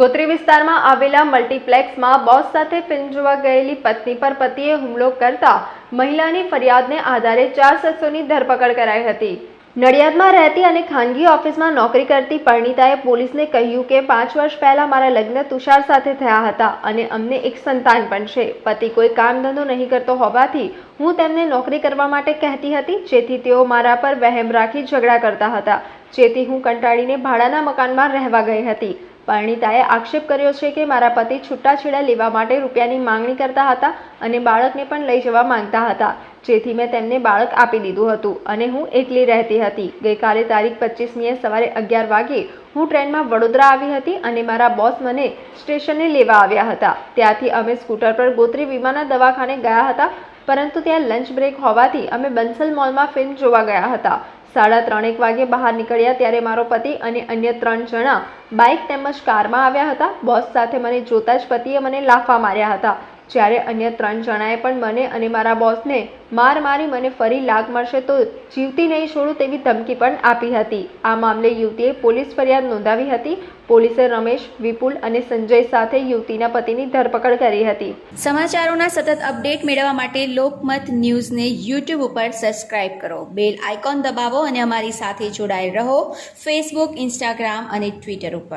ગોત્રી વિસ્તારમાં આવેલા મલ્ટીપ્લેક્સમાં બોસ સાથે ફિલ્મ જોવા ગયેલી પત્ની પર પતિએ હુમલો કરતા મહિલાની ફરિયાદને આધારે ચાર શખ્સોની ધરપકડ કરાઈ હતી. નડિયાદમાં રહેતી અને ખાનગી ઓફિસમાં નોકરી કરતી પરણિતાએ પોલીસને કહ્યું કે પાંચ વર્ષ પહેલા મારા લગ્ન તુષાર સાથે થયા હતા અને અમને એક સંતાન પણ છે. પતિ કોઈ કામ ધંધો નહીં કરતો હોવાથી હું તેમને નોકરી કરવા માટે કહેતી હતી, જેથી તેઓ મારા પર વહેમ રાખી ઝઘડા કરતા હતા. જેથી હું કંટાળીને ભાડાના મકાનમાં રહેવા ગઈ હતી. પરણિતાએ આક્ષેપ કર્યો છે કે મારા પતિ છૂટાછેડા લેવા માટે રૂપિયાની માંગણી કરતા હતા અને બાળકને પણ લઈ જવા માંગતા હતા, જેથી મેં તેમને બાળક આપી દીધું હતું અને હું એકલી રહેતી હતી. ગઈકાલે તારીખ પચીસમીએ સવારે અગિયાર વાગે હું ટ્રેનમાં વડોદરા આવી હતી અને મારા બોસ મને સ્ટેશને લેવા આવ્યા હતા. ત્યાંથી અમે સ્કૂટર પર ગોત્રી વિમાના દવાખાને ગયા હતા પરંતુ ત્યાં લંચ બ્રેક હોવાથી અમે બંસલ મોલમાં ફિલ્મ જોવા ગયા હતા. સાડા ત્રણેક વાગે બહાર નીકળ્યા ત્યારે મારો પતિ અને અન્ય ત્રણ જણા બાઇક તેમજ કારમાં આવ્યા હતા. બોસ સાથે મને જોતા જ પતિએ મને લાફા માર્યા હતા. જ્યારે અન્ય ત્રણ જણાએ પણ મને અને મારા બોસને માર મારી મને ફરી લાગ મળશે તો જીવતી નહીં છોડું તેવી ધમકી પણ આપી હતી. આ મામલે યુવતીએ પોલીસ ફરિયાદ નોંધાવી હતી. પોલીસે રમેશ, વિપુલ અને સંજય સાથે યુવતીના પતિની ધરપકડ કરી હતી. સમાચારોના સતત અપડેટ મેળવવા માટે લોકમત ન્યૂઝને યુટ્યુબ ઉપર સબસ્ક્રાઇબ કરો. બેલ આઇકોન દબાવો અને અમારી સાથે જોડાયેલ રહો. ફેસબુક ઇન્સ્ટાગ્રામ અને ટ્વિટર ઉપર.